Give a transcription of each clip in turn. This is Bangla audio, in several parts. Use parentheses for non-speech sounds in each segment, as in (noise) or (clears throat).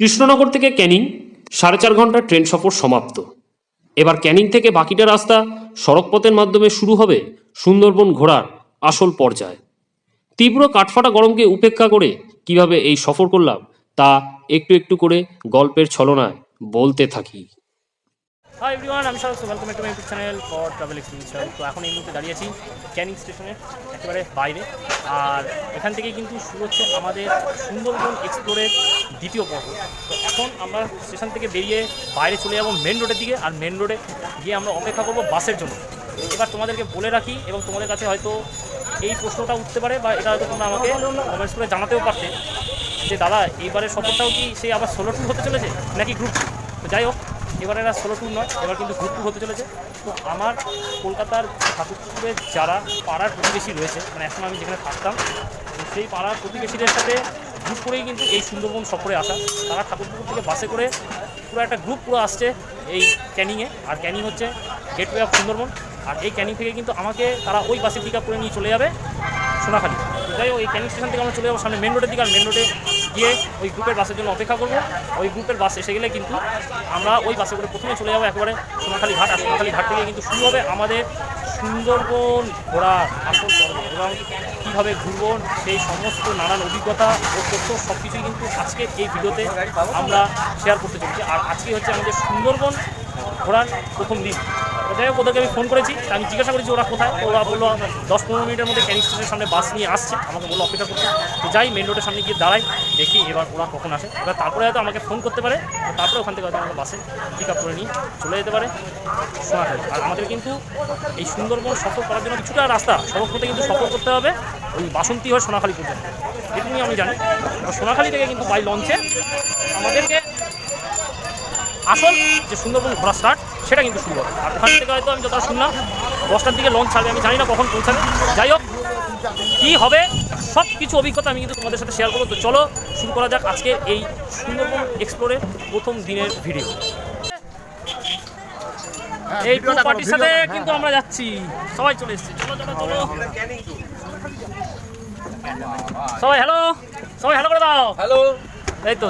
কৃষ্ণনগর থেকে ক্যানিং, সাড়ে চার ঘণ্টার ট্রেন সফর সমাপ্ত। এবার ক্যানিং থেকে বাকিটা রাস্তা সড়কপথের মাধ্যমে শুরু হবে সুন্দরবন ঘোরার আসল পর্যায়। তীব্র কাঠফাটা গরমকে উপেক্ষা করে কীভাবে এই সফর করলাম তা একটু একটু করে গল্পের ছলনায় বলতে থাকি। হাই এভরিওয়ান আমি সবাই welcome to my YouTube channel for travel experience তো এখন এই মুহূর্তে দাঁড়িয়ে আছি ক্যানিং স্টেশনের একেবারে বাইরে। আর এখান থেকে কিন্তু শুরু হচ্ছে আমাদের সুন্দরবন এক্সপ্লোরের দ্বিতীয় পর্ব। তো এখন আমরা স্টেশন থেকে বেরিয়ে বাইরে চলে যাব মেন রোডের দিকে। আর মেন রোডে গিয়ে আমরা অপেক্ষা করব বাসের জন্য। এবার তোমাদেরকে বলে রাখি এবং তোমাদের কাছে হয়তো এই প্রশ্নটা উঠতে পারে বা এটা হয়তো তোমরা আমাকে কমেন্টস করে জানাতেও পারতে যে, দাদা, এইবারের সফরটাও কি সেই আবার ষোলো ট্যুর হতে চলেছে নাকি গ্রুপ তো যাই হোক এবারে এরা ষোলো ট্যুর নয়, এবার কিন্তু গ্রুপ হতে চলেছে। তো আমার কলকাতার ঠাকুরপুকুরের যারা পাড়ার প্রতিবেশী রয়েছে মানে এখন আমি যেখানে থাকতাম সেই পাড়ার প্রতিবেশীদের সাথে গ্রুপ করেই কিন্তু এই সুন্দরবন সফরে আসা। তারা ঠাকুরপুকুর থেকে বাসে করে পুরো একটা গ্রুপ পুরো আসছে এই ক্যানিংয়ে। আর ক্যানিং হচ্ছে গেটওয়ে অফ সুন্দরবন। আর এই ক্যানিং থেকে কিন্তু আমাকে তারা ওই বাসে পিক আপ করে নিয়ে চলে যাবে সোনাখালি। যাই হোক, এই ক্যানিং স্টেশন থেকে আমরা চলে যাব সামনে মেন রোডের দিকে। আর মেন রোডে গিয়ে ওই গ্রুপের বাসের জন্য অপেক্ষা করব। ওই গ্রুপের বাস এসে গেলে কিন্তু আমরা ওই বাসে করে প্রথমে চলে যাব একেবারে সোনাখালি ঘাট। আর সোনাখালি ঘাট থেকে কিন্তু শুরু হবে আমাদের সুন্দরবন ঘোরার আসল এবং কীভাবে ঘুরবো, সেই সমস্ত নানান অভিজ্ঞতা ও তথ্য সব কিছুই কিন্তু আজকে এই ভিডিওতে আমরা শেয়ার করতে চলেছি। আর আজকে হচ্ছে আমাদের সুন্দরবন ঘোরার প্রথম দিন। যাই হোক, ওদেরকে আমি ফোন করেছি। আমি জিজ্ঞাসা করেছি, ওরা কোথায়? ওরা বলল, দশ পনেরো মিনিটের মধ্যে ক্যানিং স্টেশনের সামনে বাস নিয়ে আসছে। আমাকে বলল, অপেক্ষা করতে। তো যাই মেন রোডের সামনে গিয়ে দাঁড়াই, দেখি এবার ওরা কখন আসে। এবার তারপরে হয়তো আমাকে ফোন করতে পারে তারপরে ওখান থেকে হয়তো আমাকে বাসে পিক আপ করে নিয়ে চলে যেতে পারে সোনাখালি। আর আমাদের কিন্তু এই সুন্দরবন সফর করার জন্য কিছুটা রাস্তা সড়ক পথে কিন্তু সফর করতে হবে ওই বাসন্তী হয়ে সোনাখালি পর্যন্ত। এটুকুনি আমি জানি। সোনাখালি থেকে কিন্তু বাই লঞ্চে আমাদেরকে আসল যে সুন্দরবন ঘোরা স্টার্ট সেটা কিন্তু শুরু হবে আর ওখান থেকে হয়তো আমি যতটা শুনলাম দশটার দিকে লঞ্চ ছাড়বে আমি জানি না কখন পৌঁছাবে। যাই হোক কী হবে সব কিছু অভিজ্ঞতা আমি কিন্তু তোমাদের সাথে শেয়ার করব। তো চলো শুরু করা যাক আজকে এই সুন্দরবন এক্সপ্লোরের প্রথম দিনের ভিডিও এই টু পার্টির সাথে কিন্তু আমরা যাচ্ছি। সবাই চলে এসেছি। চলো চলো চলো। সবাই হ্যালো সবাই হ্যালো করে দাও। হ্যালো এই তো?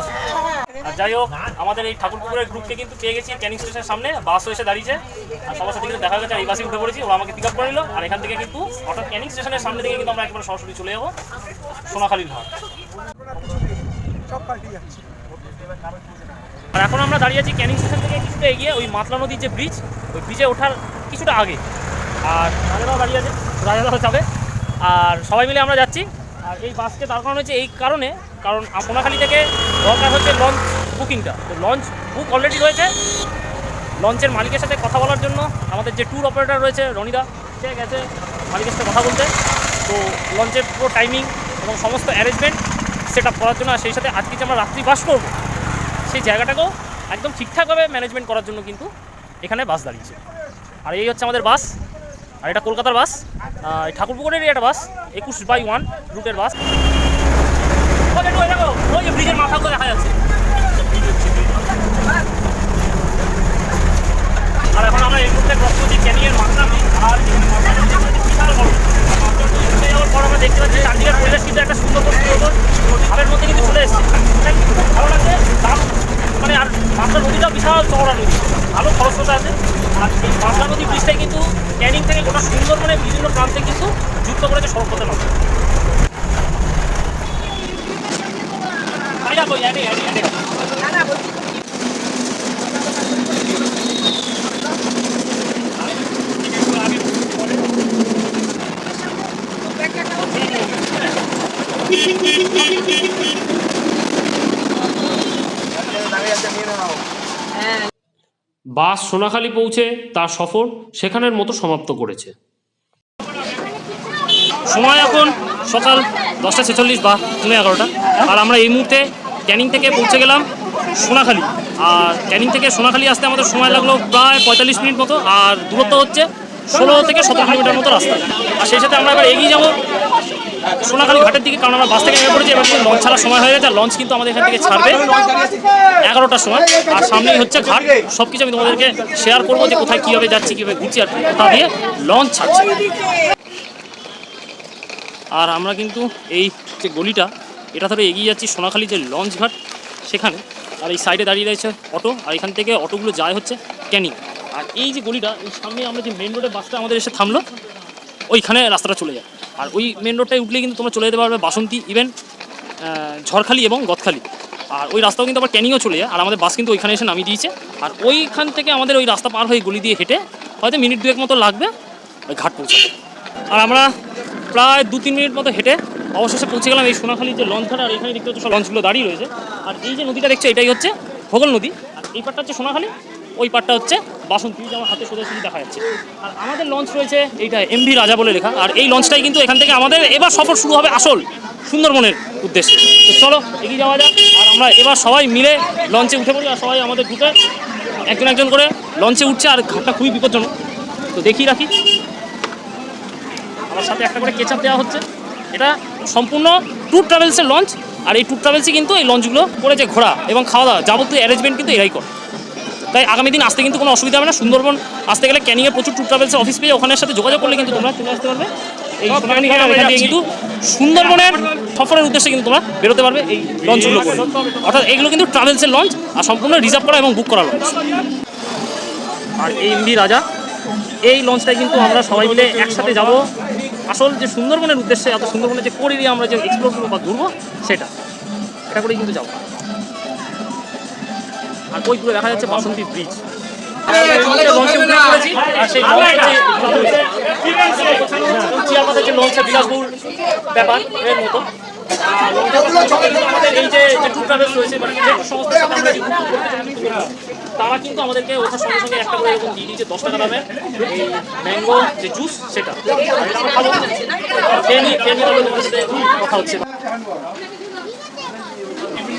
যাই হোক, আমাদের এই ঠাকুরপুকুরের গ্রুপকে কিন্তু পেয়ে গেছি ক্যানিং স্টেশনের সামনে বাসও এসে দাঁড়িয়েছে। আর সবার সাথে কিন্তু দেখা গেছে এই বাসে উঠে পড়েছি, ও আমাকে পিক আপ করে নিল। আর এখান থেকে কিন্তু অর্থাৎ ক্যানিং স্টেশনের সামনে থেকে কিন্তু আমরা একবার সরাসরি চলে যাব, সোনাখালীর ঘাট। আর এখন আমরা দাঁড়িয়ে আছি ক্যানিং স্টেশন থেকে কিছুটা এগিয়ে, ওই মাতলা নদীর যে ব্রিজ ওই ব্রিজে ওঠার কিছুটা আগে। আর রাজারাও দাঁড়িয়ে আছে রাজারাও যাবে। আর সবাই মিলে আমরা যাচ্ছি। আর এই বাসকে দাঁড় করানো হয়েছে এই কারণে, কারণ সোনাখালি থেকে দরকার হচ্ছে লঞ্চ বুকিংটা তো লঞ্চ বুক অলরেডি রয়েছে। লঞ্চের মালিকের সাথে কথা বলার জন্য আমাদের যে ট্যুর অপারেটর রয়েছে, রনিদা, সে গেছে মালিকের সাথে কথা বলতে। তো লঞ্চের পুরো টাইমিং এবং সমস্ত অ্যারেঞ্জমেন্ট সেট আপ করার জন্য আর সেই সাথে আজকে যে আমরা রাত্রি বাস করব, সেই জায়গাটাকেও একদম ঠিকঠাকভাবে ম্যানেজমেন্ট করার জন্য কিন্তু এখানে বাস দাঁড়িয়েছে। আর এই হচ্ছে আমাদের বাস। আর এটা কলকাতার বাস ঠাকুরপুকুরেরই একটা বাস, একুশ বাই ওয়ান রুটের বাস। ওই যে ব্রিজের মাথাগুলো দেখা যাচ্ছে। আর এখন আমরা এই মুহূর্তে ক্রস করছি ক্যানিংয়ের মাত্রা আর বিশাল বড় যাওয়ার আমরা দেখতে পাচ্ছি চারদিকের পরিবেশ কিন্তু একটা সুন্দর সুন্দর মধ্যে কিন্তু চলে এসেছে। ভালো লাগছে? দাম মানে আর মাত্রা নদীটা বিশাল চওড়া নদী। ভালো খরস্রোতা আছে। আর এই মাত্রা নদী ব্রিজটাই কিন্তু ক্যানিং থেকে গোটা সুন্দরবনে বিভিন্ন প্রান্তে কিন্তু যুক্ত করেছে সড়ক পথের মাধ্যমে আইডা কই বাস সোনাখালী পৌঁছে তার সফর সেখানের মতো সমাপ্ত করেছে। সময় এখন সকাল দশটা ছেচল্লিশ বা পৌনে এগারোটা। আর আমরা এই মুহূর্তে ক্যানিং থেকে পৌঁছে গেলাম সোনাখালী। আর ক্যানিং থেকে সোনাখালী আসতে আমাদের সময় লাগল প্রায় পঁয়তাল্লিশ মিনিট মতো। আর দূরত্ব হচ্ছে ষোলো থেকে সতেরো কিলোমিটার মতো রাস্তা। আর সেই সাথে আমরা এবার এগিয়ে যাব সোনাখালী ঘাটের দিকে, কারণ আমরা বাস থেকে নেমে পড়েছি, এবার লঞ্চ ছাড়ার সময় হয়ে গেছে লঞ্চ কিন্তু আমাদের এখান থেকে ছাড়বে এগারোটার সময়। আর সামনেই হচ্ছে ঘাট সব কিছু আমি তোমাদেরকে শেয়ার করব যে কোথায় কীভাবে যাচ্ছি, কীভাবে ঘুরছি, আর কোথা দিয়ে লঞ্চ ছাড়ছে। আর আমরা কিন্তু এই যে গলিটা, এটা ধরে এগিয়ে যাচ্ছি সোনাখালী যে লঞ্চ ঘাট সেখানে। আর এই সাইডে দাঁড়িয়ে রয়েছে অটো আর এখান থেকে অটোগুলো যায় হচ্ছে ক্যানিং আর এই যে গলিটা, এই সামনে আমরা যে মেন রোডের বাসটা আমাদের এসে থামলো, ওইখানে রাস্তাটা চলে যায়। আর ওই মেন রোডটায় উঠলে কিন্তু তোমরা চলে যেতে পারবে বাসন্তী ইভেন ঝড়খালি এবং গদখালি। আর ওই রাস্তাও কিন্তু আবার ক্যানিংও চলে যায়। আর আমাদের বাস কিন্তু ওইখানে এসে নামিয়ে দিয়েছে। আর ওইখান থেকে আমাদের ওই রাস্তা পার হয়ে গলি দিয়ে হেঁটে হয়তো মিনিট দুয়েক মতো লাগবে ওই ঘাট পৌঁছাতে। আর আমরা প্রায় দু তিন মিনিট মতো হেঁটে অবশেষে পৌঁছে গেলাম এই সোনাখালির যে লঞ্চ ঘাট আর এখানে দেখতে হচ্ছে সব লঞ্চগুলো দাঁড়িয়ে রয়েছে। আর এই যে নদীটা দেখছ, এটাই হচ্ছে ভোগল নদী। আর এই পাটটা হচ্ছে সোনাখালি। ওই পাটটা হচ্ছে বাসন্তী আমার হাতে সোজাসুজি দেখা যাচ্ছে। আর আমাদের লঞ্চ রয়েছে এইটা এমভি রাজা বলে লেখা। আর এই লঞ্চটাই কিন্তু এখান থেকে আমাদের এবার সফর শুরু হবে আসল সুন্দরবনের উদ্দেশ্যে। তো চলো, এগিয়ে যাওয়া যাক। আর আমরা এবার সবাই মিলে লঞ্চে উঠে পড়ি আর সবাই আমাদের গ্রুপে একজন একজন করে লঞ্চে উঠছে আর ঘাটটা খুবই বিপজ্জনক। তো দেখি রাখি। আমার সাথে একটা করে কেচাপ দেওয়া হচ্ছে। এটা সম্পূর্ণ ট্যুর ট্রাভেলসের লঞ্চ আর এই ট্যুর ট্রাভেলসে কিন্তু এই লঞ্চগুলো করে যে ঘোরা এবং খাওয়া দাওয়া যাবতীয় অ্যারেঞ্জমেন্ট কিন্তু এরাই করে। তাই আগামী দিন আসতে কিন্তু কোনো অসুবিধা হবে না। সুন্দরবন আসতে গেলে ক্যানিংয়ে প্রচুর ট্যুর ট্রাভেলসের অফিস পেয়ে ওখানের সাথে যোগাযোগ করলে কিন্তু তোমরা চলে আসতে পারবে। এই ঘাট এখান কিন্তু সুন্দরবনের সফরের উদ্দেশ্যে কিন্তু তোমরা বেরোতে পারবে এই লঞ্চগুলো করে। অর্থাৎ এগুলো কিন্তু ট্রাভেলসের লঞ্চ আর সম্পূর্ণ রিজার্ভ করা এবং বুক করা লঞ্চ আর এই এমভি রাজা এই লঞ্চটায় কিন্তু আমরা সবাই মিলে একসাথে যাব। আসল যে সুন্দরবনের উদ্দেশ্যে এত সুন্দরবনের যে কোর এরিয়া আমরা যে এক্সপ্লোর করব বা ঘুরবো সেটা। এটা করেই কিন্তু যাব। আর ওই দূরে দেখা যাচ্ছে বাসন্তী ব্রিজ। আর সেই যে বিলাসবহুল ব্যাপার এর মতো। আমাদের এই যে যে ট্যুর ট্রাভেলস রয়েছে মানে যে আমরা যে তারা কিন্তু আমাদেরকে ওঠার সঙ্গে সঙ্গে একটা করে এরকম দিয়ে দিয়েছে দশ টাকা দামের এই ম্যাঙ্গো যে জুস সেটা। আর এটা আমরা খেয়ে নিই খেয়ে নিয়ে তোমাদের সাথে কথা হচ্ছে। এখন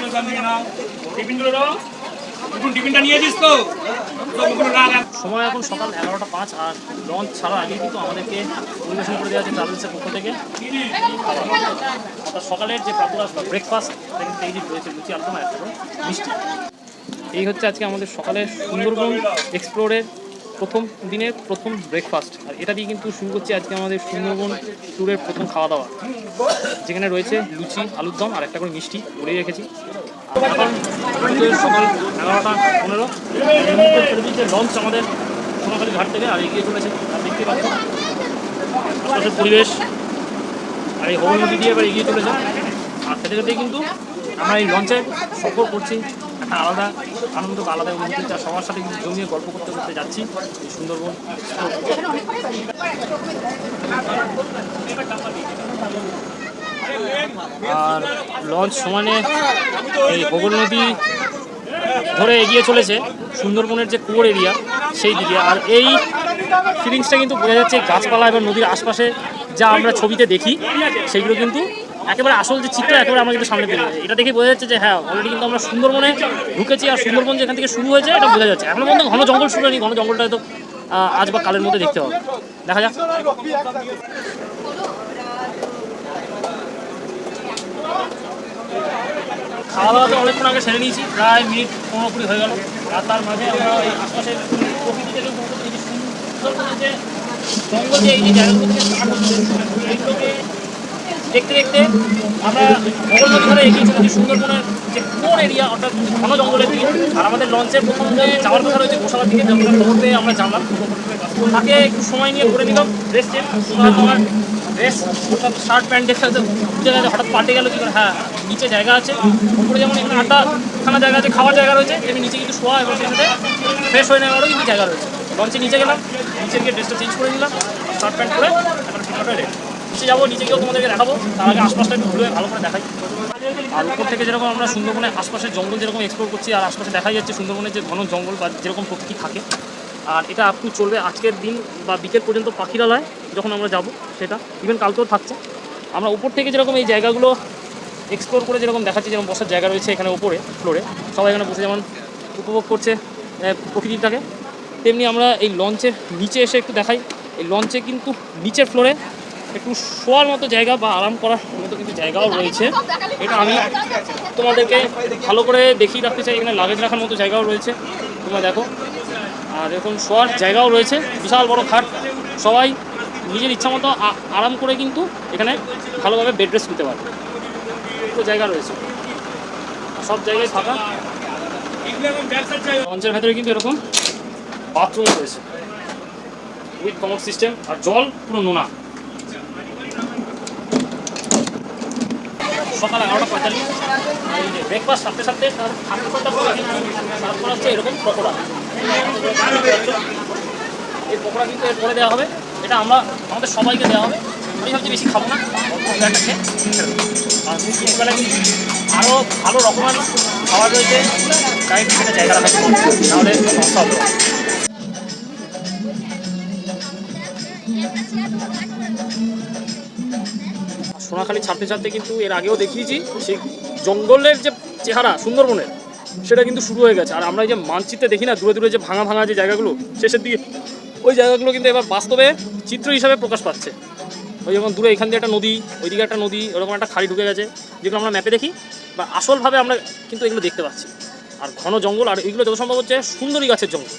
সময় এখন সকাল এগারোটা পাঁচ আর লঞ্চ ছাড়ার আগে কিন্তু আমাদেরকে পরিবেশন করে দেওয়া হচ্ছে ট্রাভেলসের পক্ষ থেকে। সকালের যে প্রাতরাস বা ব্রেকফাস্ট এই যে রয়েছে লুচি আলপনা একটা মিষ্টি। এই হচ্ছে আজকে আমাদের সকালের সুন্দরবন এক্সপ্লোরের প্রথম দিনের প্রথম ব্রেকফাস্ট আর এটা দিয়ে কিন্তু শুরু করছি আজকে আমাদের সুন্দরবন ট্যুরের প্রথম খাওয়া দাওয়া যেখানে রয়েছে লুচি আলুর দম আর একটা করে মিষ্টি, বলেই রেখেছি। এখন সকাল এগারোটা পনেরো এই লঞ্চ আমাদের সোনাখালী ঘাট থেকে আর এগিয়ে চলেছে দেখতে পাচ্ছ আশপাশের পরিবেশ আর এই হবল নদী দিয়ে এবার এগিয়ে চলেছে আর খেতে খেতে কিন্তু আমরা এই লঞ্চে সফর করছি একটা আলাদা আনন্দ বা আলাদা অনুভূতি যা সবার সাথে কিন্তু জমিয়ে গল্প করতে করতে যাচ্ছি এই সুন্দরবন আর লঞ্চ সমানে এই হবল নদী ধরে এগিয়ে চলেছে, সুন্দরবনের যে কুয়োর এরিয়া সেই দিকে। আর এই ফিলিংসটা কিন্তু বোঝা যাচ্ছে গাছপালা এবং নদীর আশপাশে যা আমরা ছবিতে দেখি সেগুলো কিন্তু একেবারে আসল যে চিত্র, একেবারে কিন্তু সামনে পেয়ে এটা দেখে বোঝা যাচ্ছে যে হ্যাঁ অলরেডি কিন্তু আমরা সুন্দরবনে ঢুকেছি আর সুন্দরবন যেখান থেকে শুরু হয়েছে, এটা বোঝা যাচ্ছে। এখনও পর্যন্ত ঘন জঙ্গল শুরু হয়নি, ঘন জঙ্গলটা হয়তো আজ বা কালের মধ্যে দেখতে হবে। দেখা যাক। খাওয়া দাওয়া তো অনেকক্ষণ আগে সেরে নিয়েছি, প্রায় মিনিট পনেরো কুড়ি হয়ে গেল। আর তার মাঝে আমরা এই আশপাশের এই যে যে যে দেখতে দেখতে আমরা নদী ধরে এগিয়ে চলেছি, সুন্দরবনের যে কোন এরিয়া অর্থাৎ ঘন জঙ্গলের দিকে। আর আমাদের লঞ্চের প্রথম যে যাওয়ার কথা রয়েছে গোসালার দিকে যতটা খবর আমরা জানলাম। তাকে একটু সময় নিয়ে করে নিলাম ড্রেস চেঞ্জ তোমার ড্রেস শার্ট প্যান্ট দেখে হয়তো বুঝে গেছে হঠাৎ পাল্টে গেল, কি করে? হ্যাঁ নিচে জায়গা আছে। উপরে যেমন এখানে আড্ডা খানা জায়গা আছে, খাওয়ার জায়গা রয়েছে, এমনি নিচে কিন্তু শোয়া এবং সেই সাথে ফ্রেশ হয়ে নেওয়ারও কিন্তু জায়গা রয়েছে। লঞ্চে নিচে গেলাম, নিচে গিয়ে ড্রেসটা চেঞ্জ করে নিলাম শার্ট প্যান্ট পরে এখন হয়ে রেডি। নিচে যাব, নিচে গিয়েও তোমাদেরকে দেখাবো, তার আগে আশপাশটা একটু ঘুরে ভালো করে দেখাই। আর উপর থেকে যেরকম আমরা সুন্দরবনের আশপাশের জঙ্গল যেরকম এক্সপ্লোর করছি, আর আশপাশে দেখাই যাচ্ছে সুন্দরবনের যে ঘন জঙ্গল বা যেরকম প্রকৃতি থাকে। আর এটা আপনি চলবে আজকের দিন বা বিকেল পর্যন্ত পাখিরালয়। যখন আমরা যাব সেটা ইভেন কালকেও থাকছে। আমরা উপর থেকে যেরকম এই জায়গাগুলো এক্সপ্লোর করে যেরকম দেখাচ্ছি যেমন বসার জায়গা রয়েছে এখানে উপরে ফ্লোরে সবাই এখানে বসে যেমন উপভোগ করছে প্রকৃতিটাকে, তেমনি আমরা এই লঞ্চের নিচে এসে একটু দেখাই। এই লঞ্চে কিন্তু নিচের ফ্লোরে একটু শোয়ার মতো জায়গা বা আরাম করার মতো কিন্তু জায়গাও রয়েছে। এটা আমি তোমাদেরকে ভালো করে দেখিয়ে রাখতে চাই, এখানে লাগেজ রাখার মতো জায়গাও রয়েছে। তোমরা দেখো, আর এরকম শোয়ার জায়গাও রয়েছে, বিশাল বড় খাট, সবাই নিজের ইচ্ছা মতো আরাম করে কিন্তু এখানে ভালোভাবে বেড রেস্ট নিতে পারবে। তো জায়গা রয়েছে। সব জায়গায় এখন লঞ্চের ভেতরে কিন্তু এরকম বাথরুম রয়েছে। উইথ কমোড সিস্টেম আর জল পুরো নোনা। সকাল এগারোটা পঁয়তাল্লিশ। ব্রেকফাস্ট সাথে সাথে তার সার্ভ করা হচ্ছে এরকম পকোড়া। এই পকোড়া কিন্তু এরপরে দেওয়া হবে। এটা আমরা, আমাদের সবাইকে দেওয়া হবে। আমি ভাবছি বেশি খাব না। একটা আর কিন্তু আরও ভালো রকমের খাবার রয়েছে। গাইড সেটা জায়গা রাখা। নাহলে সমস্যা হবে সোনাখালি ছাড়তে ছাড়তে কিন্তু এর আগেও দেখিয়েছি, সেই জঙ্গলের যে চেহারা, সুন্দরবনের, সেটা কিন্তু শুরু হয়ে গেছে। আর আমরা যে মানচিত্রে দেখি না, দূরে দূরে যে ভাঙা ভাঙা যে জায়গাগুলো, শেষের দিকে ওই জায়গাগুলো কিন্তু এবার বাস্তবে চিত্র হিসাবে প্রকাশ পাচ্ছে। ওই যেমন দূরে এখান দিয়ে একটা নদী ওইদিকে একটা নদী ওরকম একটা খাড়ি ঢুকে গেছে যেগুলো আমরা ম্যাপে দেখি বা আসলভাবে আমরা কিন্তু এগুলো দেখতে পাচ্ছি। আর ঘন জঙ্গল আর এগুলো যত সম্ভব হচ্ছে সুন্দরী গাছের জঙ্গল।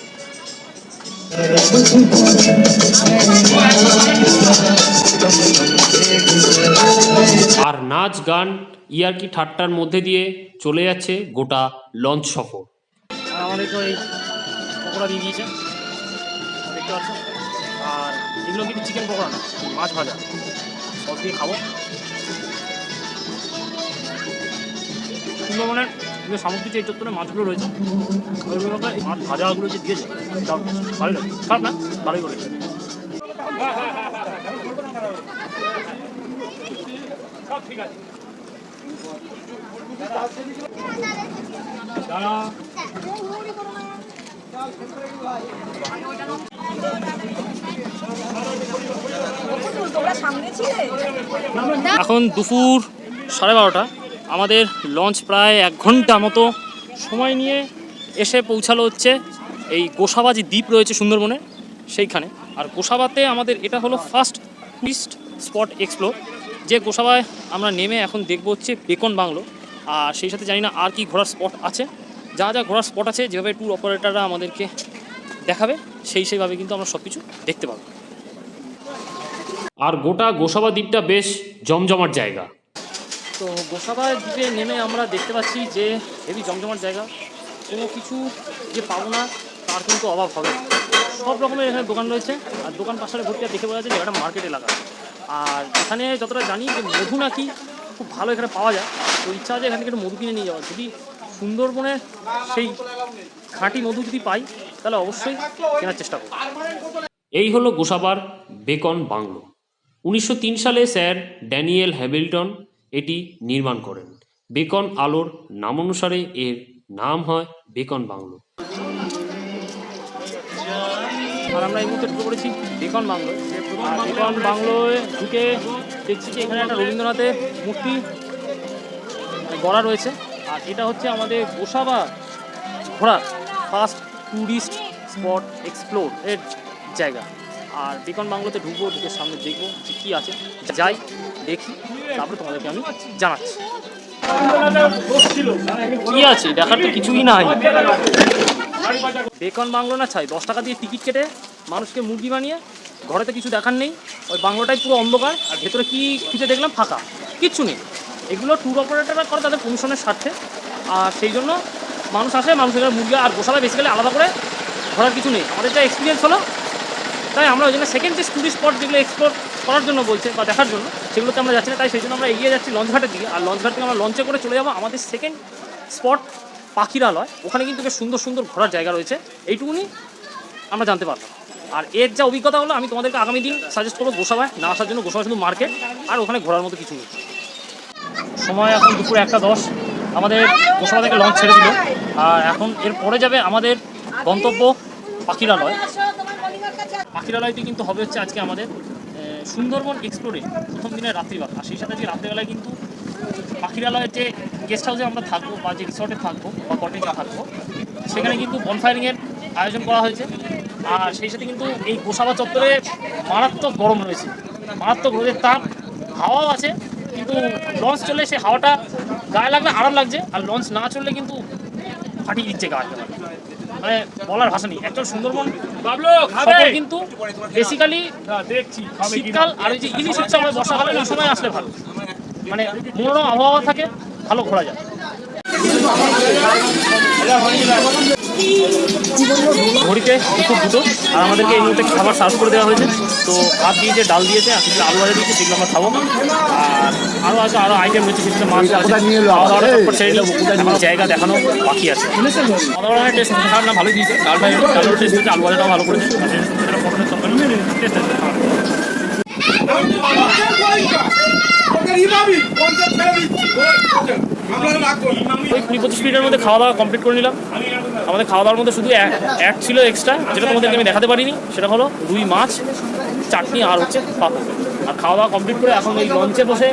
আর নাচ গান ইয়ার্কি ঠাট্টার মধ্যে দিয়ে চলে যাচ্ছে গোটা লঞ্চ সফর। আমাদের তো এই পকোড়া দিয়ে দিয়েছে দেখতে পাচ্ছ আর এগুলো কিন্তু চিকেন পকোড়া না, মাছ ভাজা। সব দিয়ে খাব। সুন্দরবনের যে সামুদ্রিক যে চত্বরে মাছগুলো রয়েছে ওইগুলোকে এই মাছ ভাজাগুলো যে দিয়েছে। ভালোই লাগে। খারাপ না? ভালোই করেছে। সব এখন দুপুর সাড়ে বারোটা। আমাদের লঞ্চ প্রায় এক ঘণ্টা মতো সময় নিয়ে এসে পৌঁছালো হচ্ছে এই গোসাবাজি দ্বীপ রয়েছে সুন্দরবনে সেইখানে। আর গোসাবাতে আমাদের এটা হলো ফার্স্ট টুরিস্ট স্পট এক্সপ্লোর যে গোসাবায় আমরা নেমে এখন দেখব হচ্ছে বেকন বাংলো। আর সেই সাথে জানি না আর কি ঘোরার স্পট আছে। যা যা ঘোরার স্পট আছে, যেভাবে ট্যুর অপারেটাররা আমাদেরকে দেখাবে সেই সেইভাবে কিন্তু আমরা সব কিছু দেখতে পাবো। আর গোটা গোসাবা দ্বীপটা বেশ জমজমাট জায়গা। তো গোসাবা দ্বীপে নেমে আমরা দেখতে পাচ্ছি যে হেভি জমজমাট জায়গা। কোনো কিছু যে পাবো না তার কিন্তু অভাব হবে। সব রকমের এখানে দোকান রয়েছে আর দোকান পাশারে ভর্তি দেখে বোঝা যাচ্ছে জায়গাটা মার্কেট এলাকা। আর এখানে যতটা জানি যে মধু নাকি খুব ভালো এখানে পাওয়া যায় তো ইচ্ছা আছে এখান থেকে একটু মধু কিনে নিয়ে যাওয়া যদি সুন্দরবনের সেই খাঁটি মধু যদি পাই তাহলে অবশ্যই কেনার চেষ্টা করব। এই হলো গোসাবার বেকন বাংলো। উনিশশো তিন সালে স্যার ড্যানিয়েল হ্যামিল্টন এটি নির্মাণ করেন। বেকন আলোর নামানুসারে এর নাম হয় বেকন বাংলো। আর আমরা এই মুহূর্তে ঢুকে পড়েছি বেকন বাংলো। বেকন বাংলোয় ঢুকে দেখছি যে এখানে একটা রবীন্দ্রনাথের মূর্তি গড়া রয়েছে। আর এটা হচ্ছে আমাদের গোসাবা ঘোরার ফার্স্ট ট্যুরিস্ট স্পট এক্সপ্লোর এর জায়গা। আর বেকন বাংলোতে ঢুকবো, ঢুকে সামনে দেখব যে কী আছে। যাই, দেখি, তারপরে তোমাদেরকে আমি জানাচ্ছি। কি আছে? দেখার তো কিছুই নাই। বেকন বাংলো না চাই দশ টাকা দিয়ে টিকিট কেটে মানুষকে মুরগি বানিয়ে ঘরেতে কিছু দেখার নেই। ওই বাংলোটাই পুরো অন্ধকার, আর ভেতরে কি খুঁজে দেখলাম? ফাঁকা। কিচ্ছু নেই। এগুলো ট্যুর অপারেটাররা করে তাদের কমিশনের স্বার্থে। আর সেই জন্য মানুষ আসে মানুষ এখানে মুরগি আর গোশালা বেসিক্যালি আলাদা করে ঘোরার কিছু নেই। আমাদের যা এক্সপিরিয়েন্স হলো, তাই আমরা ওই জন্য সেকেন্ড যে টুরিস্ট স্পট যেগুলো এক্সপ্লোর করার জন্য বলছে বা দেখার জন্য, সেগুলোতে আমরা যাচ্ছি না, তাই সেই জন্য আমরা এগিয়ে যাচ্ছি লঞ্চ ঘাটের দিকে। আর লঞ্চ ঘাট থেকে আমরা লঞ্চে করে চলে যাব আমাদের সেকেন্ড স্পট পাখিরালয়। ওখানে কিন্তু বেশ সুন্দর সুন্দর ঘোরার জায়গা রয়েছে, এইটুকুনি আমরা জানতে পারলাম। আর এর যা অভিজ্ঞতা হলো, আমি তোমাদেরকে আগামী দিন সাজেস্ট করব গোসাবায়। না আসার জন্য গোসাবা শুধু মার্কেট আর ওখানে ঘোরার মতো কিছু নেই। সময় এখন দুপুর একটা দশ। আমাদের গোসাবা থেকে লঞ্চ ছেড়ে দিল। আর এখন এর পরে যাবে আমাদের গন্তব্য পাখিরালয়। পাখিরালয়টি কিন্তু হবে হচ্ছে আজকে আমাদের সুন্দরবন এক্সপ্লোরে প্রথম দিনের রাত্রিবেলা। আর সেই সাথে আজকে রাত্রিবেলায় কিন্তু পাখিরালয়ের যে গেস্ট হাউসে আমরা থাকব বা যে রিসর্টে থাকব বা কটেজে থাকব, সেখানে কিন্তু বনফায়ারিংয়ের আয়োজন করা হয়েছে। আর সেই সাথে কিন্তু এই গোসাবা চত্বরে মারাত্মক গরম রয়েছে। মারাত্মক রোদের তাপ, হাওয়াও আছে, কিন্তু লঞ্চ চললে সেই হাওয়াটা গায়ে লাগলে আরাম লাগছে। আর লঞ্চ না চললে কিন্তু ফাটিয়ে দিচ্ছে গা মানে বলার ভাষা নেই। একজন সুন্দরবন কিন্তু বেসিক্যালি দেখছি। শীতকাল আর ওই যে ইলিশ হচ্ছে আমাদের বর্ষাকালে ওই সময় আসলে ভালো। মানে মনোরম আবহাওয়া থাকে ভালো ঘোরা যায়। ঘড়িতে দুপুর দুটো আর আমাদেরকে এই মুহূর্তে খাবার সার্ভ করে দেওয়া হয়েছে। তো ভাত দিয়েছে ডাল দিয়েছে আর কিছু আলু ভাজা দিয়েছে সেগুলো আমরা খাব। আর আরও আছে আরও আইটেম রয়েছে সেগুলো মাছ আছে। খাওয়া দাওয়াটা সেরে জায়গা দেখানো বাকি আছে। খাওয়া দাওয়ার টেস্ট খারাপ না ভালোই দিয়েছে। ডালটা ডালের টেস্ট হচ্ছে আলু ভাজাটাও ভালো করেছে। টেস্ট আছে। ওই কুড়ি পঁচিশ মিনিটের মধ্যে খাওয়া দাওয়া কমপ্লিট করে নিলাম। আমাদের খাওয়া দাওয়ার মধ্যে শুধু অ্যাড ছিল এক্সট্রা যেটা তোমাদেরকে আমি দেখাতে পারিনি। সেটা হলো রুই মাছ, চাটনি আর হচ্ছে পাপড়। আর খাওয়া দাওয়া কমপ্লিট করে এখন ওই লঞ্চে বসে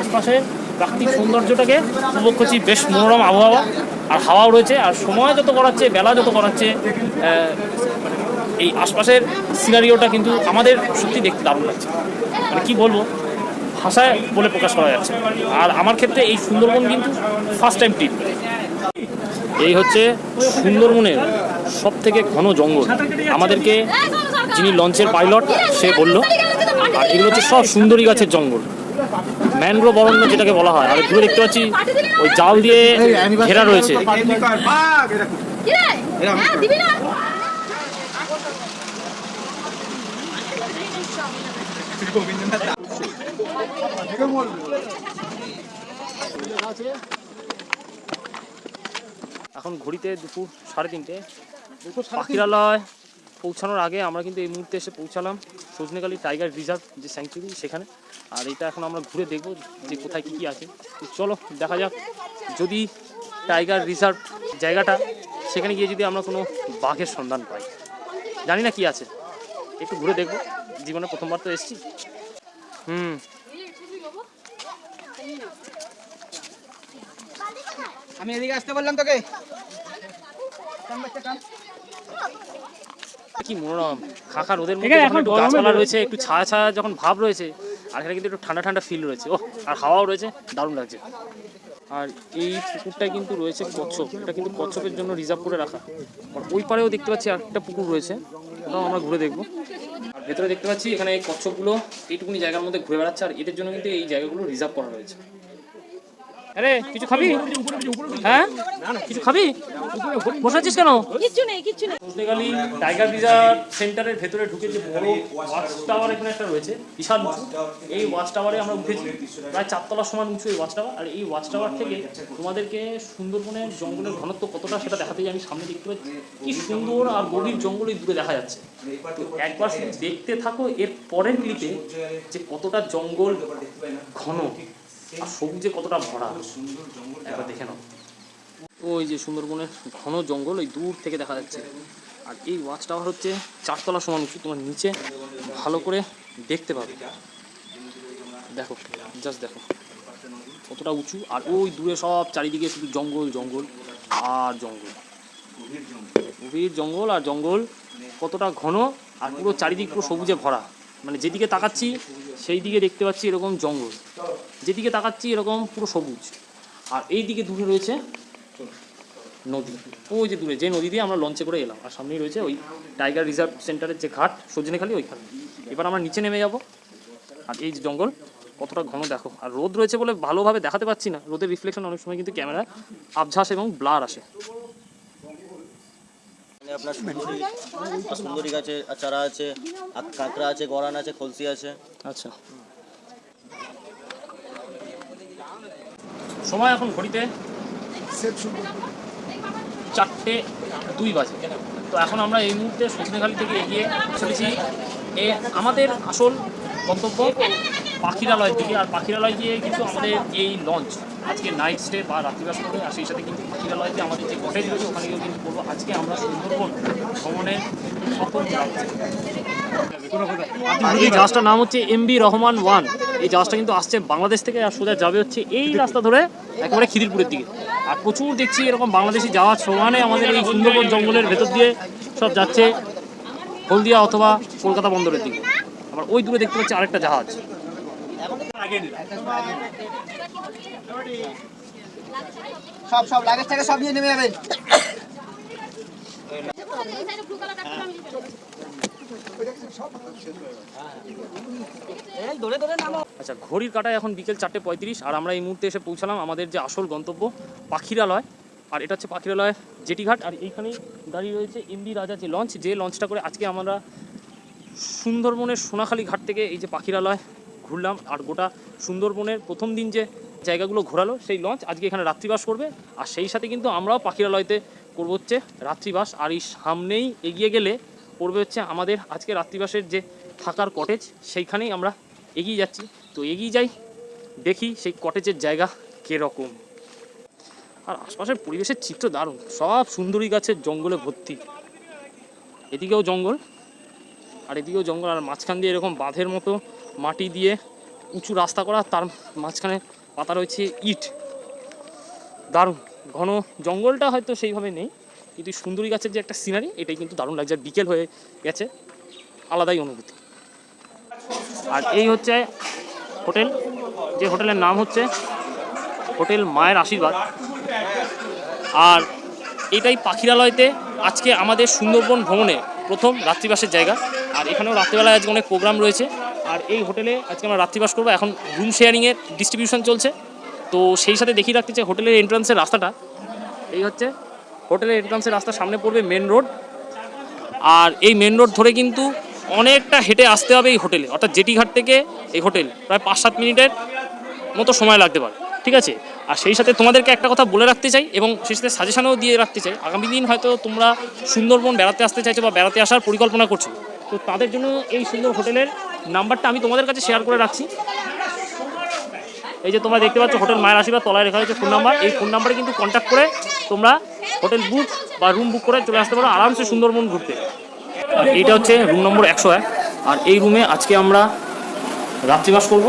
আশপাশে প্রাকৃতিক সৌন্দর্যটাকে উপভোগ করছি বেশ মনোরম আবহাওয়া। আর হাওয়াও রয়েছে। আর সময় যত করাচ্ছে, বেলা যত করাচ্ছে এই আশপাশের সিনারিওটা কিন্তু আমাদের সত্যি দেখতে দারুণ লাগছে। মানে কী বলব? ভাষায় বলে প্রকাশ করা যাচ্ছে। আর আমার ক্ষেত্রে এই সুন্দরবন কিন্তু ফার্স্ট টাইম ট্রিপ এই হচ্ছে সুন্দরবনের সব থেকে ঘন জঙ্গল। আমাদেরকে যিনি লঞ্চের পাইলট সে বলল, আর এগুলো হচ্ছে সব সুন্দরী গাছের জঙ্গল। ম্যানগ্রোভ অরণ্য যেটাকে বলা হয়। আর দূরে দেখতে পাচ্ছি, ওই জাল দিয়ে ঘেরা রয়েছে এরকম হ্যাঁ দিবি না এখন ঘড়িতে দুপুর সাড়ে তিনটে। পাখিরালয় পৌঁছানোর আগে আমরা কিন্তু এই মুহূর্তে এসে পৌঁছালাম সজনেখালি টাইগার রিজার্ভ যে স্যাংচুরি সেখানে। আর এটা এখন আমরা ঘুরে দেখব যে কোথায় কী কী আছে। তো চলো দেখা যাক। যদি টাইগার রিজার্ভ জায়গাটা সেখানে গিয়ে যদি আমরা কোনো বাঘের সন্ধান পাই। জানি না কি আছে। একটু ঘুরে দেখব। জীবনে প্রথমবার তো এসেছি। হুম। আমি এদিকে আসতে বললাম তোকে। কি মনোরম। খাখা রোদের মধ্যে গাছপালা রয়েছে একটু ছায়া ছায়া যখন ভাব রয়েছে আর এখানে কিন্তু একটু ঠান্ডা ঠান্ডা ফিল রয়েছে। ও আর হাওয়াও রয়েছে দারুণ লাগছে। আর এই পুকুরটায় কিন্তু রয়েছে কচ্ছপ। এটা কিন্তু কচ্ছপের জন্য রিজার্ভ করে রাখা। আর ওই পারেও দেখতে পাচ্ছি আরেকটা পুকুর রয়েছে। ওটাও আমরা ঘুরে দেখব। আর ভেতরে দেখতে পাচ্ছি এখানে এই কচ্ছপগুলো এইটুকুনি জায়গার মধ্যে ঘুরে বেড়াচ্ছে আর এদের জন্য কিন্তু এই জায়গাগুলো রিজার্ভ করা রয়েছে। আরে কিছু খাবি? হ্যাঁ? কিছু খাবি? বসে আছিস কেন? কিচ্ছু নেই কিচ্ছু নেই। টাইগার রিজার্ভ সেন্টারের ভেতরে ঢুকে যে বড় ওয়াচ টাওয়ার এখানে একটা রয়েছে বিশাল উঁচু এই ওয়াচ টাওয়ারে আমরা উঠেছি। প্রায় চারতলা সমান উঁচু এই ওয়াচ টাওয়ার আর এই ওয়াচ টাওয়ার থেকে তোমাদেরকে সুন্দরবনের জঙ্গলের ঘনত্ব কতটা সেটা দেখাতেই আমি সামনে দেখতে পাচ্ছি। কি সুন্দর আর গভীর জঙ্গল এই দূরে দেখা যাচ্ছে। তো একবার দেখতে থাকো এর পরের ক্লিপে যে কতটা জঙ্গল ঘন। সবুজে কতটা ভরা? একবার দেখে নাও। ওই যে সুন্দরবনের ঘন জঙ্গল, ওই দূর থেকে দেখা যাচ্ছে। আর এই ওয়াচ টাওয়ার হচ্ছে চারতলা সমান উঁচু, তোমার নিচে ভালো করে দেখতে পাবে। দেখো জাস্ট দেখো। কতটা উঁচু, আর ওই দূরে সব চারিদিকে শুধু জঙ্গল জঙ্গল, আর জঙ্গল। গভীর জঙ্গল আর জঙ্গল কতটা ঘন, আর পুরো চারিদিক পুরো সবুজে ভরা। মানে যেদিকে তাকাচ্ছি সেই দিকে দেখতে পাচ্ছি এরকম জঙ্গল। যেদিকে তাকাচ্ছি, এরকম পুরো সবুজ। আর এই দিকে দূরে রয়েছে নদী। ওই যে দূরে, যে নদী দিয়ে আমরা লঞ্চে করে এলাম। আর সামনেই রয়েছে ওই টাইগার রিজার্ভ সেন্টারের যে ঘাট, সজনেখালি ওইখানে। এবার আমরা নিচে নেমে যাব। আর এই যে জঙ্গল, কতটা ঘন দেখো। আর রোদ রয়েছে বলে ভালোভাবে দেখাতে পাচ্ছি না। রোদের রিফ্লেকশন অনেক সময় কিন্তু ক্যামেরায় আবঝাস এবং ব্লার আসে। আপনার সুন্দরী সুন্দরী গাছে চারা আছে কাঁকড়া আছে, গরান আছে খলসি আছে। আচ্ছা। সময় এখন ঘড়িতে চারটে দুই বাজে। তো এখন আমরা এই মুহূর্তে সজনেখালি থেকে এগিয়ে চলেছি। এ আমাদের আসল গন্তব্য পাখিরালয়ের দিকে। আর পাখিরালয় গিয়ে কিন্তু আমাদের এই লঞ্চ। আজকে নাইট স্টে বা রাত্রিবাস করবে আর সেই সাথে কিন্তু পাখিরালয়তে আমাদের যে কটেজ রয়েছে, ওখানে গিয়েও কিন্তু করব আজকে আমরা সুন্দরবন ভ্রমণের সফল এই জাহাজটার নাম হচ্ছে এমবি রহমান ওয়ান। এই জাহাজটা কিন্তু আসছে বাংলাদেশ থেকে আর সোজা যাবে হচ্ছে এই রাস্তা ধরে একেবারে খিদিরপুরের দিকে। আর প্রচুর দেখছি এরকম বাংলাদেশি জাহাজ সমানে আমাদের এই সুন্দরবন জঙ্গলের ভেতর দিয়ে সব যাচ্ছে হলদিয়া অথবা কলকাতা বন্দরের দিকে। আবার ওই দূরে দেখতে পাচ্ছি আরেকটা জাহাজ। সব সব লাগেজ থেকে সব নিয়ে নেমে যাবেন। আচ্ছা ঘড়ির কাটায় এখন বিকেল চারটে পঁয়ত্রিশ আর আমরা এই মুহূর্তে এসে পৌঁছালাম আমাদের যে আসল গন্তব্য পাখিরালয়। আর এটা হচ্ছে পাখিরালয় জেটিঘাট। আর এইখানেই দাঁড়িয়ে রয়েছে এমবি রাজা যে লঞ্চ যে লঞ্চটা করে আজকে আমরা সুন্দরবনের সোনাখালী ঘাট থেকে এই যে পাখিরালয় ঘুরলাম আর গোটা সুন্দরবনের প্রথম দিন যে জায়গাগুলো ঘোরালো, সেই লঞ্চ আজকে এখানে রাত্রিবাস করবে। আর সেই সাথে কিন্তু আমরাও পাখিরালয়তে করব হচ্ছে রাত্রিবাস। আর এই সামনেই এগিয়ে গেলে পড়বে হচ্ছে আমাদের আজকে রাত্রিবাসের যে থাকার কটেজ সেইখানেই আমরা এগিয়ে যাচ্ছি। তো এগিয়ে যাই, দেখি সেই কটেজের জায়গা কীরকম। আর আশপাশের পরিবেশের চিত্র দারুণ। সব সুন্দরী গাছের জঙ্গলে ভর্তি। এদিকেও জঙ্গল, আর এদিকেও জঙ্গল। আর মাঝখান দিয়ে এরকম বাঁধের মতো মাটি দিয়ে উঁচু রাস্তা করা, তার মাঝখানে পাতা রয়েছে ইট। দারুণ। ঘন জঙ্গলটা হয়তো সেইভাবে নেই, কিন্তু সুন্দরী গাছের যে একটা সিনারি এটাই কিন্তু দারুণ লাগছে। বিকেল হয়ে গেছে, আলাদাই অনুভূতি। আর এই হচ্ছে হোটেল। যে হোটেলের নাম হচ্ছে হোটেল মায়ের আশীর্বাদ। আর এটাই পাখিরালয়তে আজকে আমাদের সুন্দরবন ভ্রমণে প্রথম রাত্রিবাসের জায়গা। আর এখানেও রাত্রিবেলায় আজকে অনেক প্রোগ্রাম রয়েছে। আর এই হোটেলে আজকে আমরা রাত্রিবাস করব। এখন রুম শেয়ারিংয়ের ডিস্ট্রিবিউশন চলছে। তো সেই সাথে দেখিয়ে রাখতে চাই হোটেলের এন্ট্রান্সের রাস্তাটা। এই হচ্ছে হোটেলের এন্ট্রান্সের রাস্তা, সামনে পড়বে মেন রোড আর এই মেন রোড ধরে কিন্তু অনেকটা হেঁটে আসতে হবে এই হোটেলে। অর্থাৎ জেটিঘাট থেকে এই হোটেল প্রায় পাঁচ সাত মিনিটের মতো সময় লাগতে পারে। ঠিক আছে? আর সেই সাথে তোমাদেরকে একটা কথা বলে রাখতে চাই এবং সেই সাথে সাজেশনও দিয়ে রাখতে চাই। আগামী দিন হয়তো তোমরা সুন্দরবন বেড়াতে আসতে চাইছো বা বেড়াতে আসার পরিকল্পনা করছ। তো তাদের জন্য এই সুন্দর হোটেলের নাম্বারটা আমি তোমাদের কাছে শেয়ার করে রাখছি। এই যে তোমরা দেখতে পাচ্ছ হোটেল মায়ের আশীর্বাদ তলায় রেখা হয়েছে ফোন নাম্বার এই ফোন নাম্বারে কিন্তু কন্ট্যাক্ট করে তোমরা হোটেল বুক বা রুম বুক করে চলে আসতে পারো আরামসে সুন্দরবন ঘুরতে। আর এইটা হচ্ছে রুম নম্বর একশো এক। আর এই রুমে আজকে আমরা রাত্রিবাস করব।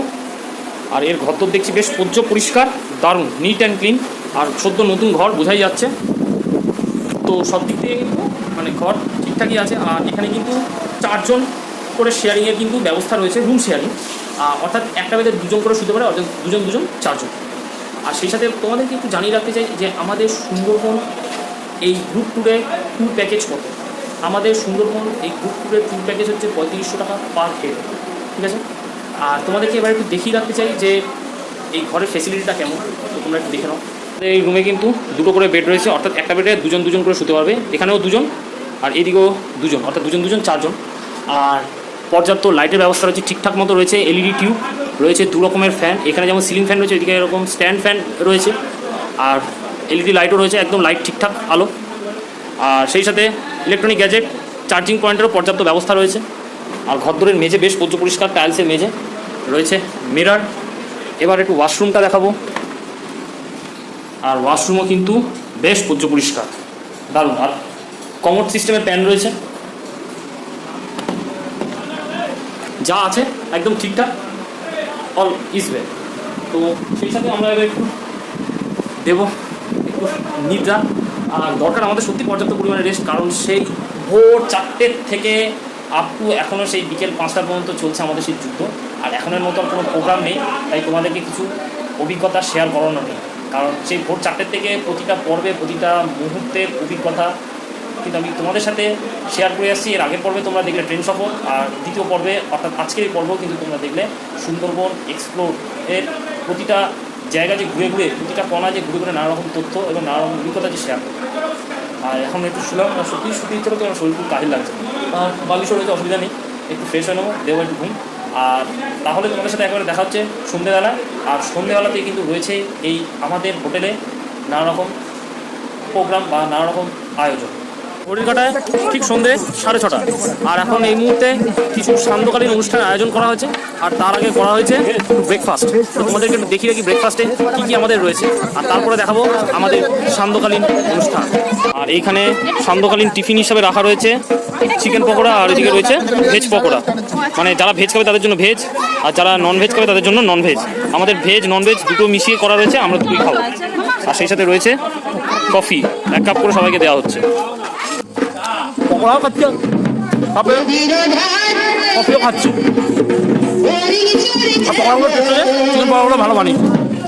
আর এর ঘর তো দেখছি বেশ পর্য পরিষ্কার, দারুণ নিট অ্যান্ড ক্লিন আর সদ্য নতুন ঘর বোঝাই যাচ্ছে। তো সব দিক থেকে কিন্তু মানে ঘর ঠিকঠাকই আছে। আর এখানে কিন্তু চারজন করে শেয়ারিংয়ের কিন্তু ব্যবস্থা রয়েছে রুম শেয়ারিং অর্থাৎ একটা বেদে দুজন করে শুতে পারে, অর্থাৎ দুজন দুজন চারজন। আর সেই সাথে তোমাদেরকে একটু জানিয়ে রাখতে চাই যে আমাদের সুন্দরবন এই গ্রুপ ট্যুরে ট্যুর প্যাকেজ কত? আমাদের সুন্দরবন এই গ্রুপ ট্যুরের ট্যুর প্যাকেজ হচ্ছে পঁয়ত্রিশশো টাকা পার হেড ঠিক আছে? আর তোমাদেরকে এবার একটু দেখিয়ে রাখতে চাই যে এই ঘরের ফেসিলিটিটা কেমন, তো তোমরা একটু দেখে নাও। এই রুমে কিন্তু দুটো করে বেড রয়েছে, অর্থাৎ একটা বেডে দুজন দুজন করে শুতে পারবে। এখানেও দুজন, আর এদিকেও দুজন, অর্থাৎ দুজন দুজন চারজন। আর পর্যাপ্ত লাইটের ব্যবস্থা রয়েছে, ঠিকঠাক মতো রয়েছে এলইডি টিউব রয়েছে, দু রকমের ফ্যান এখানে যেমন সিলিং ফ্যান রয়েছে, এদিকে এরকম স্ট্যান্ড ফ্যান রয়েছে, আর এলইডি লাইটও রয়েছে, একদম লাইট ঠিকঠাক আলো। আর সেই সাথে ইলেকট্রনিক গ্যাজেট চার্জিং পয়েন্টেরও পর্যাপ্ত ব্যবস্থা রয়েছে। আর ঘরদোরের মেঝে বেশ পর্য পরিষ্কার টাইলসের মেঝে রয়েছে মিরার এবার একটু ওয়াশরুমটা দেখাবো। আর ওয়াশরুমও কিন্তু বেশ পর্য পরিষ্কার। দারুণ। আর কমোড সিস্টেমের প্যান রয়েছে। যা আছে, একদম ঠিকঠাক অল ইজ ওয়েল তো সেই সাথে আমরা এবার একটু দেবো, একটু নিদ্রা। আর দরকার আমাদের সত্যি পর্যাপ্ত পরিমাণে রেস্ট কারণ সেই ভোর চারটের থেকে আপ টু এখনও সেই বিকেল পাঁচটা পর্যন্ত চলছে আমাদের সেই যুদ্ধ। আর এখনের মতো কোনো প্রোগ্রাম নেই, তাই তোমাদেরকে কিছু অভিজ্ঞতা শেয়ার করানো নেই। কারণ সেই ভোর চারটের থেকে প্রতিটা পর্বে, প্রতিটা মুহূর্তের অভিজ্ঞতা কিন্তু আমি তোমাদের সাথে শেয়ার করে আসছি। এর আগের পর্বে তোমরা দেখলে ট্রেন সফর আর দ্বিতীয় পর্বে, অর্থাৎ আজকের এই পর্ব কিন্তু তোমরা দেখলে সুন্দরবন এক্সপ্লোর এর প্রতিটা জায়গা যে ঘুরে ঘুরে, প্রতিটা কণা যে ঘুরে ঘুরে নানা রকম তথ্য এবং নানা রকম অভিজ্ঞতা যে শেয়ার আর এখন একটু আর সত্যি শুতে ইচ্ছে করতে আমার শরীর খুব কাহিল লাগছে। আর বালিশও রয়েছে, অসুবিধা নেই। একটু ফ্রেশ হয়ে নেব দেবো একটু ঘুম। আর তাহলে তোমাদের সাথে একবারে দেখা হচ্ছে সন্ধ্যেবেলা। আর সন্ধ্যেবেলাতেই কিন্তু রয়েছে এই আমাদের হোটেলে নানা রকম প্রোগ্রাম বা নানা রকম আয়োজন। ঘড়ির কাটায় ঠিক সন্ধে সাড়ে ছটা। আর এখন এই মুহূর্তে কিছু সান্ধ্যকালীন অনুষ্ঠানের আয়োজন করা হয়েছে, আর তার আগে করা হয়েছে ব্রেকফাস্ট তোমাদেরকে একটু দেখিয়ে রাখি ব্রেকফাস্টে কী কী আমাদের রয়েছে, আর তারপরে দেখাবো আমাদের সান্ধ্যকালীন অনুষ্ঠান। আর এইখানে সান্ধ্যকালীন টিফিন হিসাবে রাখা রয়েছে চিকেন পকোড়া, আর এদিকে রয়েছে ভেজ পকোড়া। মানে যারা ভেজ খাবে তাদের জন্য ভেজ আর যারা নন ভেজ খাবে তাদের জন্য নন ভেজ আমাদের ভেজ নন ভেজ দুটো মিশিয়ে করা রয়েছে, আমরা দুটোই খাব। আর সেই সাথে রয়েছে কফি এক কাপ করে সবাইকে দেওয়া হচ্ছে। পকোড়াও খাচ্ছে তারপরে কফিও খাচ্ছে আর পকোড়াগুলো টেস্টে চিকেন ভালো বানিয়ে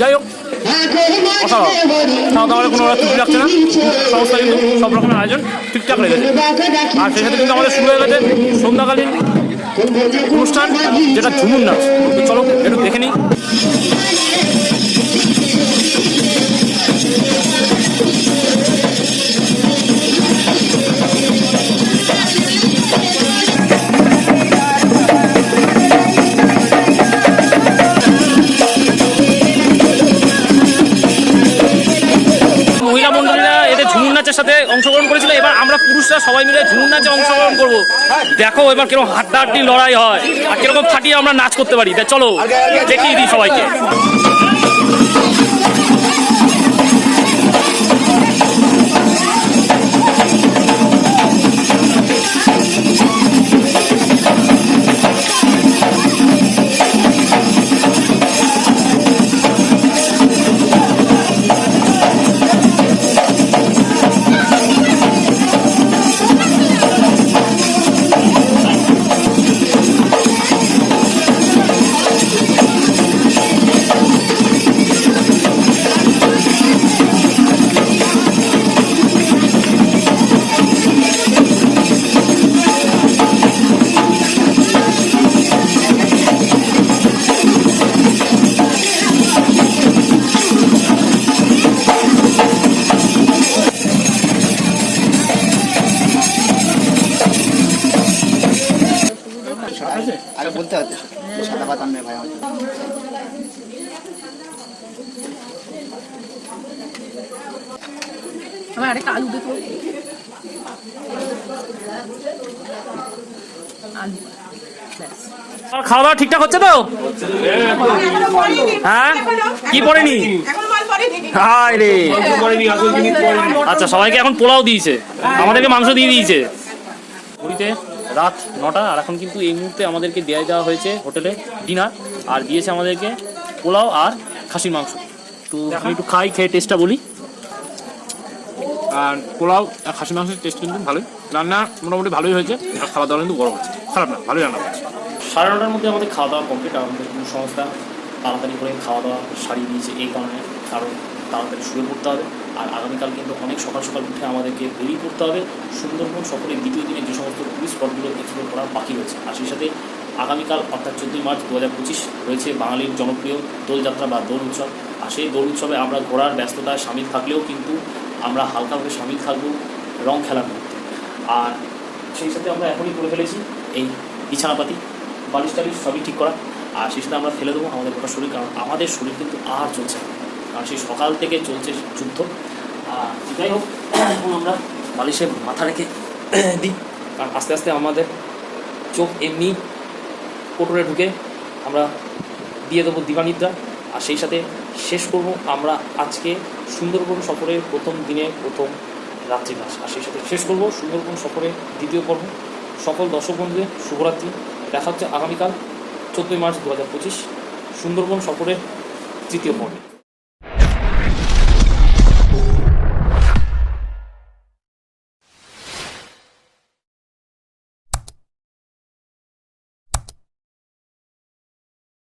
যাই হোক অসাধারণ খাওয়া দাওয়ার কোনো ত্রুটি লাগছে না। কিন্তু, সব রকমের আয়োজন ঠিকঠাক লেগেছে আর সেই কিন্তু আমাদের শুরু হয়ে গেছে সন্ধ্যাকালীন অনুষ্ঠান, যেটা ঝুমুর নাচ। চলো, একটু দেখে নিই। আমরা সবাই মিলে ঝুমুর নাচে অংশগ্রহণ করব। দেখো এবার কীরকম হাড্ডাহাড্ডি লড়াই হয় আর কীরকম ফাটিয়ে আমরা নাচ করতে পারি। চলো দেখিয়ে দিই সবাইকে। ঠিকঠাক হচ্ছে তো? হ্যাঁ? কি পড়েনি? হায় রে। আচ্ছা সবাইকে এখন পোলাও দিয়েছে। আমাদেরকে মাংস দিয়ে দিয়েছে। পুরীতে রাত নটা, আর এখন কিন্তু এই মুহূর্তে আমাদেরকে দেওয়া দেওয়া হয়েছে হোটেলে ডিনার, আর দিয়েছে আমাদেরকে পোলাও আর খাসির মাংস। তো আমি একটু খাই, খেয়ে টেস্টটা বলি। আর পোলাও আর খাসি মাংসের টেস্ট কিন্তু ভালোই। রান্না মোটামুটি ভালোই হয়েছে, আর খাওয়া দাওয়া কিন্তু গরম হচ্ছে। খারাপ না, ভালোই রান্না সাড়ে নটার মধ্যে আমাদের খাওয়া দাওয়া কমপ্লিট আমাদের কোনো সংস্থা তাড়াতাড়ি করে খাওয়া দাওয়া সারিয়ে দিয়েছে এই কারণে কারণ তাড়াতাড়ি শুয়ে পড়তে হবে। আর আগামীকাল কিন্তু অনেক সকাল সকাল উঠে আমাদেরকে বেরিয়ে পড়তে হবে। সুন্দরবন সফরের দ্বিতীয় দিনে যে সমস্ত টুরিস্ট স্পটগুলো এক্সপ্লোর করা বাকি রয়েছে। আর সেই সাথে আগামীকাল অর্থাৎ চোদ্দোই মার্চ দু হাজার পঁচিশ রয়েছে বাঙালির জনপ্রিয় দোলযাত্রা বা দোল উৎসব। আর সেই দোল উৎসবে আমরা ঘোরার ব্যস্ততায় সামিল থাকলেও কিন্তু আমরা হালকাভাবে সামিল থাকব রং খেলার মধ্যে। আর সেই সাথে আমরা এখনই করে ফেলেছি এই বিছানাপাতি। বালিশ টালিশ সবই ঠিক করা। আর সেই সাথে আমরা ফেলে দেবো আমাদের গোটা শরীর, কারণ আমাদের শরীর কিন্তু আর চলছে কারণ সেই সকাল থেকে চলছে যুদ্ধ। আর যাই হোক, এখন আমরা বালিশে মাথা রেখে (clears throat) দিই। কারণ আস্তে আস্তে আমাদের চোখ এমনি কোটরে ঢুকে আমরা দিয়ে দেবো দিবানিদ্রা। আর সেই সাথে শেষ করব আমরা আজকে সুন্দরবন সফরের প্রথম দিনে প্রথম রাত্রি মাস আর সেই সাথে শেষ করব সুন্দরবন সফরের দ্বিতীয় পর্ব। সকল দর্শক বন্ধুদের শুভরাত্রি। দেখা হচ্ছে আগামীকাল চোদ্দোই মার্চ দু হাজার পঁচিশ সুন্দরবন সফরের তৃতীয় পর্বে।